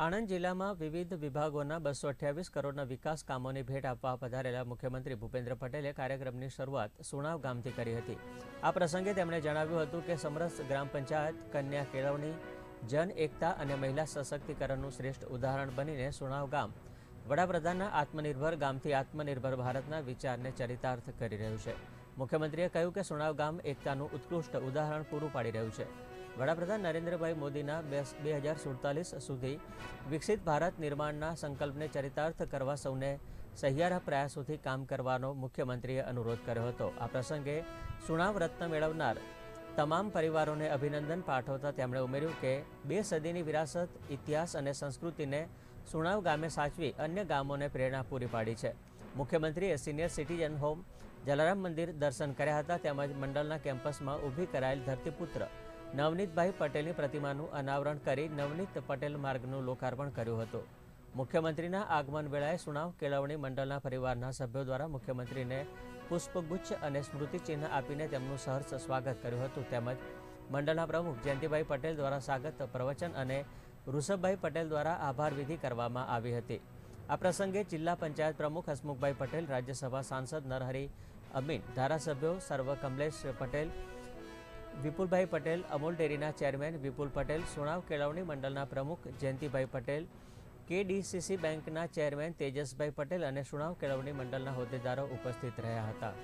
આણંદ જિલ્લામાં વિવિધ વિભાગોના બસો અઠ્યાવીસ કરોડના વિકાસ કામોની ભેટ આપવા પધારેલા મુખ્યમંત્રી ભૂપેન્દ્ર પટેલે કાર્યક્રમની શરૂઆત સુણાવ ગામથી કરી હતી. આ પ્રસંગે તેમણે જણાવ્યું હતું કે સમરસ ગ્રામ પંચાયત, કન્યા કેળવણી, જન એકતા અને મહિલા સશક્તિકરણનું શ્રેષ્ઠ ઉદાહરણ બનીને સુણાવ ગામ, વડાપ્રધાનના આત્મનિર્ભર ગામથી આત્મનિર્ભર ભારતના વિચારને ચરિતાર્થ કરી રહ્યું છે. મુખ્યમંત્રીએ કહ્યું કે સુણાવ ગામ એકતાનું ઉત્કૃષ્ટ ઉદાહરણ પૂરું પાડી રહ્યું છે. વડાપ્રધાન નરેન્દ્રભાઈ મોદીના બે બે હજાર સુડતાલીસ સુધી વિકસિત ભારત નિર્માણના સંકલ્પને ચરિતાર્થ કરવા સૌને સહિયારા પ્રયાસોથી કામ કરવાનો મુખ્યમંત્રીએ અનુરોધ કર્યો હતો. આ પ્રસંગે સુણાવ રત્ન મેળવનાર તમામ પરિવારોને અભિનંદન પાઠવતા તેમણે ઉમેર્યું કે બે સદીની વિરાસત, ઇતિહાસ અને સંસ્કૃતિને સુણાવ ગામે સાચવી અન્ય ગામોને પ્રેરણા પૂરી પાડી છે. મુખ્યમંત્રીએ સિનિયર સિટીઝન હોમ, જલારામ મંદિર દર્શન કર્યા હતા તેમજ મંડળના કેમ્પસમાં ઊભી કરાયેલ ધરતીપુત્ર નવનીતભાઈ પટેલની પ્રતિમાનું અનાવરણ કરી નવનીત પટેલ માર્ગનું લોકાર્પણ કર્યું હતું. મુખ્યમંત્રીના આગમન વેળાએ સુનાવ કેળવણી મંડળના પરિવારના સભ્યો દ્વારા મુખ્યમંત્રીને પુષ્પગુચ્છ અને સ્મૃતિચિહ્ન આપીને તેમનું સહર્ષ સ્વાગત કર્યું હતું તેમજ મંડળના પ્રમુખ જયંતિભાઈ પટેલ દ્વારા સ્વાગત પ્રવચન અને ઋષભભાઈ પટેલ દ્વારા આભાર વિધિ કરવામાં આવી હતી. આ પ્રસંગે જિલ્લા પંચાયત પ્રમુખ હસમુખભાઈ પટેલ, રાજ્યસભા સાંસદ નરહરી અમીન, ધારાસભ્યો સર્વ કમલેશ પટેલ, વિપુલભાઈ પટેલ, અમૂલ ડેરીના ચેરમેન વિપુલ પટેલ, સુણાવ કેળવણી મંડળના પ્રમુખ જયંતિભાઈ પટેલ, કેડીસીસી બેંકના ચેરમેન તેજસભાઈ પટેલ અને સુણાવ કેળવણી મંડળના હોદ્દેદારો ઉપસ્થિત રહ્યા હતા.